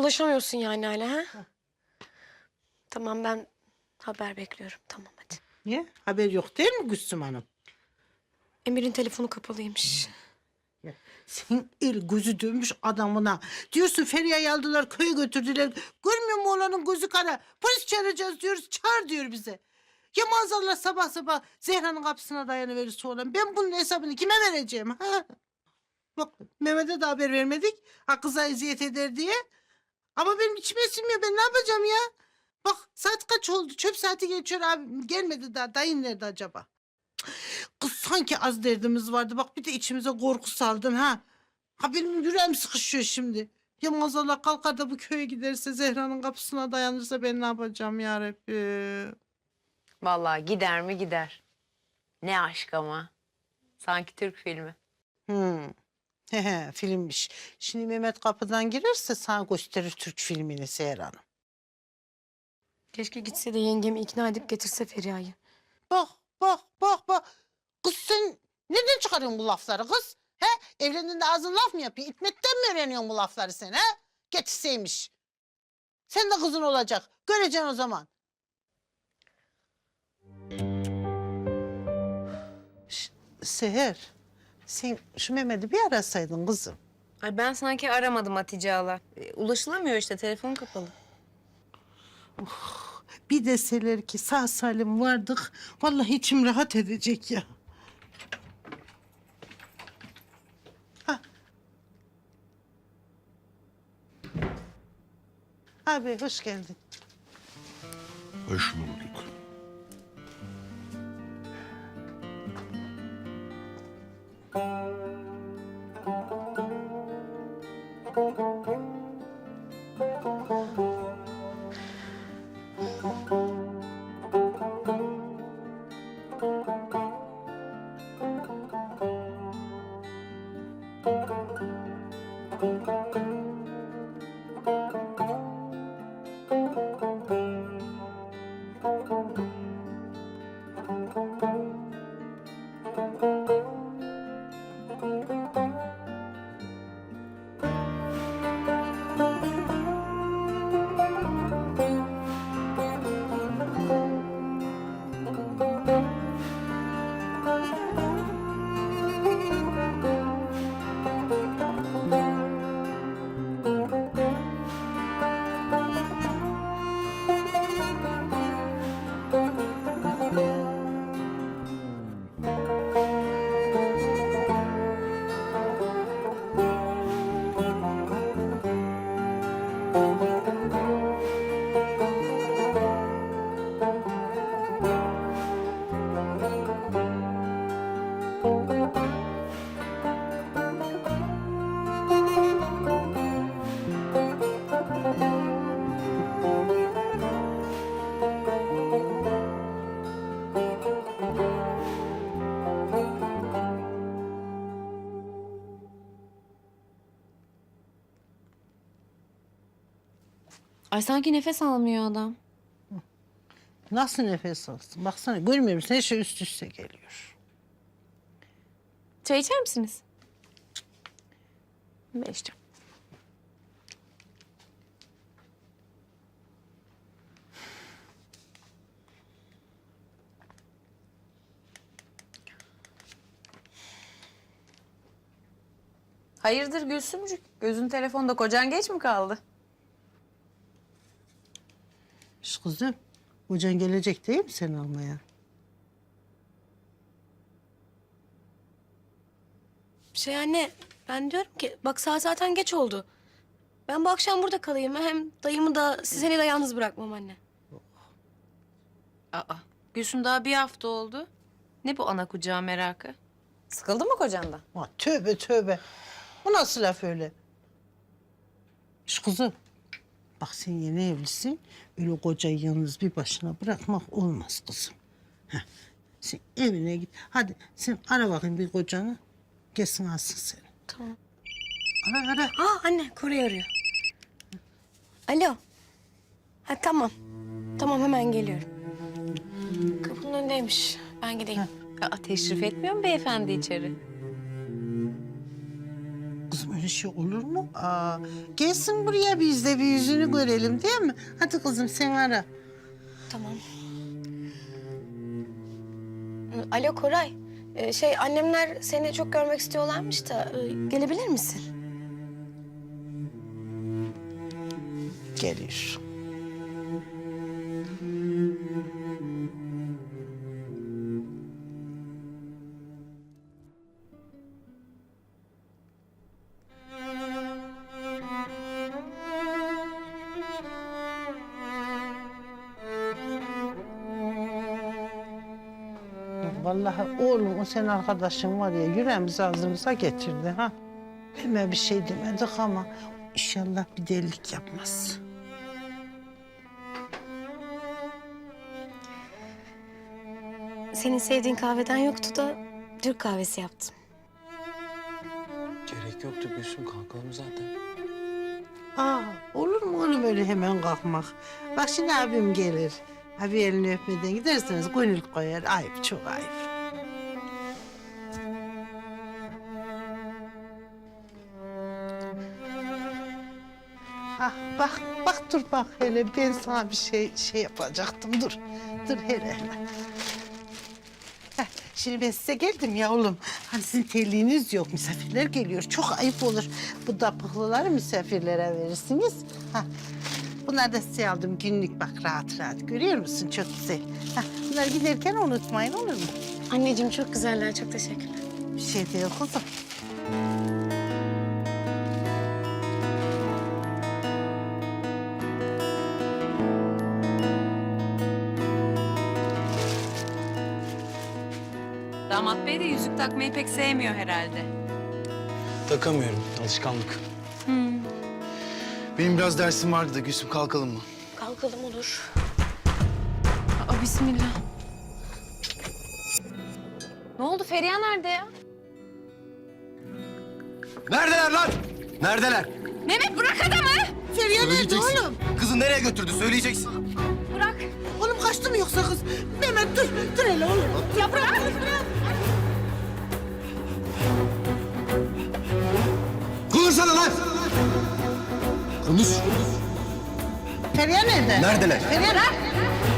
Ulaşamıyorsun yani hala ha? Tamam ben haber bekliyorum. Tamam hadi. Niye? Haber yok değil mi Gülsüm Hanım? Emir'in telefonu kapalıymış. Ya, Senin el gözü dönmüş adamına. Diyorsun Feriha'yı aldılar köye götürdüler. Görmüyor mu olanın gözü kara? Polis çağıracağız diyoruz. Çağır diyor bize. Ya maazallah sabah sabah Zehra'nın kapısına dayanıverirse olan. Ben bunun hesabını kime vereceğim? Ha? Bak Mehmet'e de haber vermedik. Ha kıza eziyet eder diye. Ama benim içime sinmiyor. Ben ne yapacağım ya? Bak saat kaç oldu? Çöp saati geçiyor abi. Gelmedi daha. Dayın nerede acaba? Kız sanki az derdimiz vardı. Bak bir de içimize korku saldın ha. Ha benim yüreğim sıkışıyor şimdi. Ya maazallah kalkar da bu köye giderse Zehra'nın kapısına dayanırsa ben ne yapacağım ya Rabbi? Vallahi gider mi gider. Ne aşk ama. Sanki Türk filmi. Hmm. He he filmmiş. Şimdi Mehmet kapıdan girerse sana gösterir Türk filmini Seher Hanım. Keşke gitse de yengemi ikna edip getirse Feriha'yı. Bak bak bak bak. Kız sen nereden çıkarıyorsun bu lafları kız? He? Evlendiğinde ağzın laf mı yapıyor? İtmekten mi öğreniyorsun bu lafları sen he? Getirseymiş. Sen de kızın olacak. Göreceksin o zaman. Şş, Seher, sen şu Mehmet'i bir arasaydın kızım. Ay ben sanki aramadım Hatice Hala. E, Ulaşılamıyor işte telefon kapalı. Bir deseler ki sağ salim vardık. Vallahi içim rahat edecek ya. Ha. Abi hoş geldin. Hoş bulduk. Ay sanki nefes almıyor adam. Nasıl nefes alsın? Baksana görmüyor musun? Her şey üst üste geliyor. Çay içer misiniz? Ben içeceğim. Hayırdır Gülsümcük? Gözün telefonda kocan geç mi kaldı? Şş kızım, hocan gelecek değil mi seni almaya? Şey anne ben diyorum ki bak saat zaten geç oldu. Ben bu akşam burada kalayım. Hem dayımı da sizi de yalnız bırakmam anne. Aa, Gülsüm daha bir hafta oldu. Ne bu ana kucağı merakı? Sıkıldı mı kocandan? Ha, tövbe tövbe. Bu nasıl laf öyle? Şş kızım, bak sen yeni evlisin. Öyle kocayı yalnız bir başına bırakmak olmaz kızım. Heh, sen evine git. Hadi sen ara bakayım bir kocanı. Gelsin alsın seni. Tamam. Ara ara. Aa anne Koray arıyor. Alo. Ha tamam. Tamam hemen geliyorum. Kapının önündeymiş. Ben gideyim. Aa, teşrif etmiyor mu beyefendi içeri? Şey olur mu? Aa, gelsin buraya biz de bir yüzünü görelim değil mi? Hadi kızım sen ara. Tamam. Alo Koray. Ee, şey annemler seni çok görmek istiyorlarmış da e, gelebilir misin? Geliyor. Vallahi oğlum o senin arkadaşın var ya yüreğimizi ağzımıza getirdi ha. Hemen bir şey demedik ama inşallah bir delilik yapmaz. Senin sevdiğin kahveden yoktu da Türk kahvesi yaptım. Gerek yoktu Gülsüm kalkalım zaten. Aa, olur mu oğlum öyle hemen kalkmak? Bak şimdi abim gelir. Abi elini öpmeden giderseniz gönül koyar. Ayıp, çok ayıp. Ah, bak, bak dur bak hele ben sana bir şey şey yapacaktım. Dur, dur hele hele. Heh, Şimdi ben size geldim ya oğlum. Hani sizin terliğiniz yok, misafirler geliyor. Çok ayıp olur. Bu dapıklıları misafirlere verirsiniz. Ha. Bunlar da size aldım günlük bak rahat rahat. Görüyor musun? Çok güzel. Ha. Bunları giderken unutmayın olur mu? Anneciğim çok güzeller. Çok teşekkürler. Bir şey değil kızım. Damat bey de yüzük takmayı pek sevmiyor herhalde. Takamıyorum alışkanlık. Benim biraz dersim vardı da Gülsüm kalkalım mı? Kalkalım olur. Aa, bismillah. Ne oldu Feriha nerede ya? Neredeler lan? Neredeler? Mehmet bırak adamı! Feriha nerede oğlum? Kızı nereye götürdü söyleyeceksin. Bırak. Kaçtı mı yoksa kız? Mehmet dur, dur hele oğlum. Ya bırak. Konuşsana lan! Konuş. Feriha nerede? Neredeler? Feriha Ben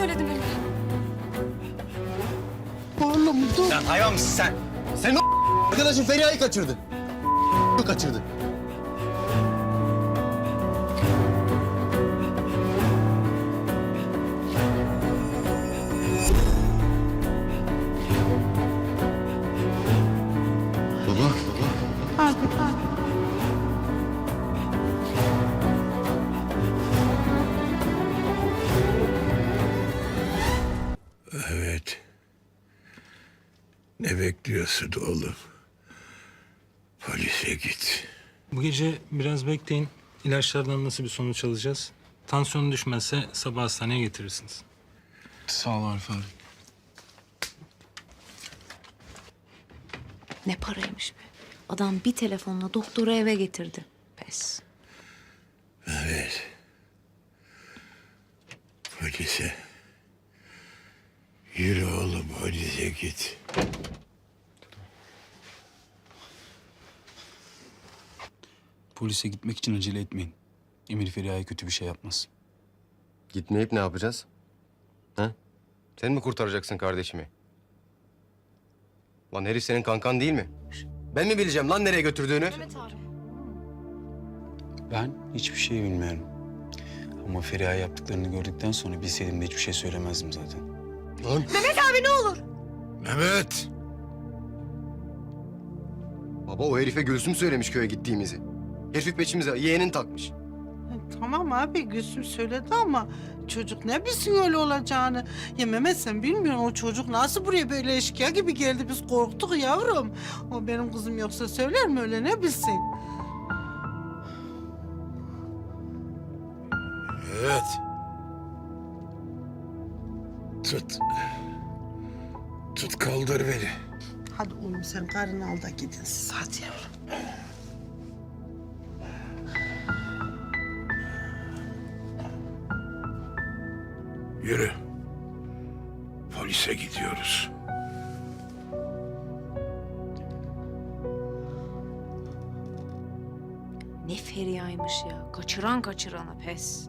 söyledim Emre. Oğlum dur. Sen hayvan mısın sen? Senin o arkadaşın Feriha'yı kaçırdı. kaçırdı. Bekliyorsun oğlum? Polise git. Bu gece biraz bekleyin. İlaçlardan nasıl bir sonuç alacağız? Tansiyonu düşmezse sabah hastaneye getirirsiniz. Sağ ol Arif abi. Ne paraymış be. Adam bir telefonla doktoru eve getirdi. Pes. Evet. Polise. Yürü oğlum polise git. Polise gitmek için acele etmeyin. Emir Feriha'ya kötü bir şey yapmaz. Gitmeyip ne yapacağız? Ha? Sen mi kurtaracaksın kardeşimi? Lan herif senin kankan değil mi? Ben mi bileceğim lan nereye götürdüğünü? Ben hiçbir şey bilmiyorum. Ama Feriha yaptıklarını gördükten sonra bilseydim de hiçbir şey söylemezdim zaten. Lan Mehmet! baba o herife Gülsüm söylemiş köye gittiğimizi. Herif peçimize yeğenin takmış. Tamam abi Gülsüm söyledi ama çocuk ne bilsin öyle olacağını. Ya Mehmet sen bilmiyorsun o çocuk nasıl buraya böyle eşkıya gibi geldi biz korktuk yavrum. O benim kızım yoksa söyler mi öyle ne bilsin? Evet. Tut. Tut kaldır beni. Hadi oğlum sen karını al da gidin siz hadi yavrum. Yürü. Polise gidiyoruz. Ne Feriha'ymış ya. Kaçıran kaçırana pes.